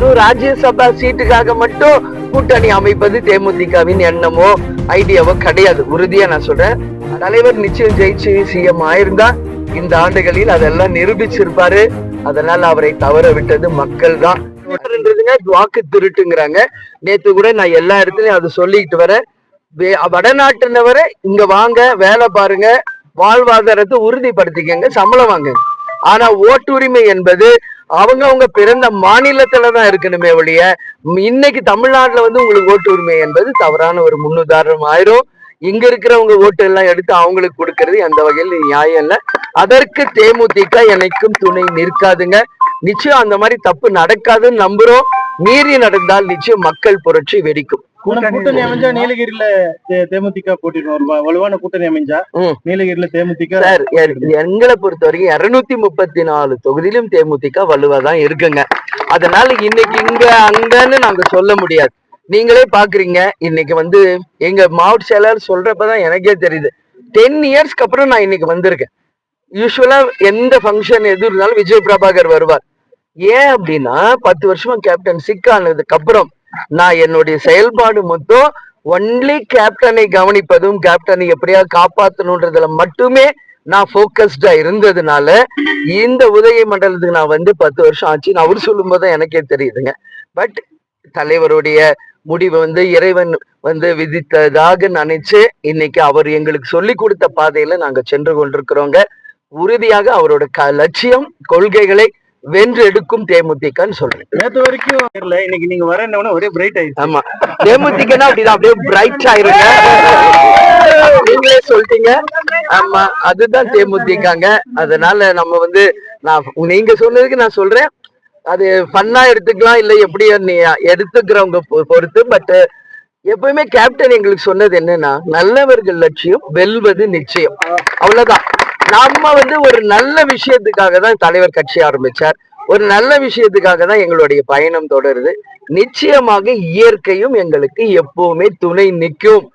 வெறும் ராஜ்யசபா சீட்டுக்காக மட்டும் கூட்டணி அமைப்பது தேமுதிகவின் எண்ணமோ? ஐடியாவோ கிடையாது. உறுதியா நான் சொல்றேன். தலைவர் நிச்சயம் ஜெயிச்சு சிஎம் ஆயிருந்தா இந்த ஆண்டுகளில் அதெல்லாம் நிரூபிச்சிருப்பாரு. அதனால அவரை தவற விட்டது மக்கள் தான் வாக்கு திருட்டுங்கிறாங்க. நேத்து கூட நான் எல்லா இடத்துலயும் அதை சொல்லிக்கிட்டு வரேன். வே- வடநாட்டினவரை இங்க வாங்க வேலை பாருங்க. வாழ்வாதாரத்தை உறுதிப்படுத்திக்கங்க சம்பளம் வாங்க ஆனா ஓட்டுரிமை என்பது அவங்க அவங்க பிறந்த மாநிலத்துல தான் இருக்கணுமே ஒழிய இன்னைக்கு தமிழ்நாட்டுல வந்து உங்களுக்கு ஓட்டு உரிமை என்பது தவறான ஒரு முன்னுதாரணம் ஆயிரும். இங்க இருக்கிறவங்க ஓட்டு எல்லாம் எடுத்து அவங்களுக்கு கொடுக்கறது எந்த வகையில் நியாயம் இல்ல. அதற்கு தேமுதிக என்னைக்கும் துணை நிற்காதுங்க. நிச்சயம் அந்த மாதிரி தப்பு நடக்காதுன்னு நம்புறோம். மீறி நடந்தால் நிச்சயம் மக்கள் புரட்சி வெடிக்கும். கூட்டணி கூட்டணி அமைஞ்சா நீலகிரியில தே- தேமுதிக போட்டிடும் வலுவான கூட்டணி அமைஞ்சா. நீலகிரியில தேமுதிக எங்களை பொறுத்த வரைக்கும் இருநூத்தி முப்பத்தி நாலு தொகுதியிலும் தேமுதிக வலுவா தான் இருக்குங்க. அதனால இன்னைக்கு இங்க அங்கன்னு நாங்க சொல்ல முடியாது. நீங்களே பாக்குறீங்க. இன்னைக்கு வந்து எங்க மாவட்ட செயலாளர் சொல்றப்பதான் எனக்கே தெரியுது. டென் இயர்ஸ்க்கு அப்புறம் நான் இன்னைக்கு வந்திருக்கேன். யூஸ்வலா எந்த ஃபங்க்ஷன் எது இருந்தாலும் விஜய் பிரபாகர் வருவார். ஏன் அப்படின்னா பத்து வருஷமா கேப்டன் சிக் ஆனதுக்கு அப்புறம் நான் என்னுடைய செயல்பாடு மொத்தம் ஒன்லி கேப்டனை கவனிப்பதும் கேப்டனை எப்படியா காப்பாத்தணுன்றதுல மட்டுமே நான் ஃபோக்கஸ்டா இருந்ததுனால இந்த உதய மண்டலத்துக்கு நான் வந்து பத்து வருஷம் ஆச்சுன்னு அவர் சொல்லும் போது எனக்கே தெரியுதுங்க. பட் தலைவருடைய முடிவு வந்து இறைவன் வந்து விதித்ததாக நினைச்சு இன்னைக்கு அவர் எங்களுக்கு சொல்லி கொடுத்த பாதையில நாங்க சென்று கொண்டிருக்கிறோங்க. உறுதியாக அவரோட க லட்சியம் கொள்கைகளை வென்று எடுக்கும் தேமுதிகன்னு சொல்றேன். நேத்து வரைக்கும் தெரியல இன்னைக்கு நீங்க வரேன்னு ஒரே பிரைட் ஆயிடுச்சு. ஆமா. தேமுதிகனா அப்படிதான் அப்படியே பிரைட் ஆயிருங்க. நீங்களே சொல்லிட்டீங்க. ஆமா அதுதான் தேமுதிகங்க. அதனால நம்ம வந்து நான் நீங்க சொன்னதுக்கு நான் சொல்றேன். அது ஃபன்னா எடுத்துக்கலாம் இல்ல எப்படி நீ எடுத்துக்கிறவங்க பொறுத்து பட் எப்பவுமே கேப்டன் எங்களுக்கு சொன்னது என்னன்னா நல்லவர்கள் லட்சியம் வெல்வது நிச்சயம். அவ்வளவுதான். நம்ம வந்து ஒரு நல்ல விஷயத்துக்காக தான் தலைவர் கட்சி ஆரம்பிச்சார். ஒரு நல்ல விஷயத்துக்காக தான் எங்களுடைய பயணம் தொடருது. நிச்சயமாக இயற்கையும் எங்களுக்கு எப்பவுமே துணை நிற்கும்.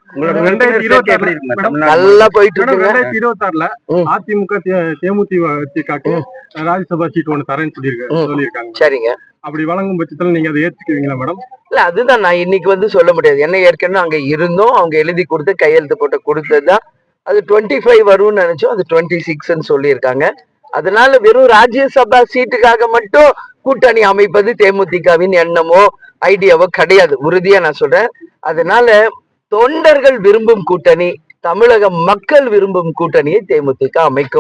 நல்லா போயிட்டு ரெண்டாயிரத்தி இருபத்தி ஆறுல. அதிமுக தே- தேமுதிகக்கு ராஜ்யசபா சீட் ஒண்ணு தரேன்னு சொல்லியிருக்காங்க. சொல்லியிருக்காங்க. சரிங்க. அப்படி வழங்கும் பட்சத்துல நீங்க அதை ஏத்துக்குவீங்களா மேடம்? இல்ல அதுதான் நான் இன்னைக்கு வந்து சொல்ல முடியாது. என்ன ஏற்கனவே அங்க இருந்தோம். அவங்க எழுதி கொடுத்து கையெழுத்து போட்டு கொடுத்ததுதான். அது டுவெண்ட்டி ஃபைவ் வரும்னு நினைச்சோம். அது டுவெண்ட்டி சிக்ஸ்ன்னு சொல்லியிருக்காங்க. அதனால வெறும் ராஜ்யசபா சீட்டுக்காக மட்டும் கூட்டணி அமைப்பது தேமுதிகவின் எண்ணமோ ஐடியாவோ கிடையாது. உறுதியா நான் சொல்றேன். அதனால தொண்டர்கள் விரும்பும் கூட்டணி தமிழக மக்கள் விரும்பும் கூட்டணியை தேமுதிக அமைக்கும்.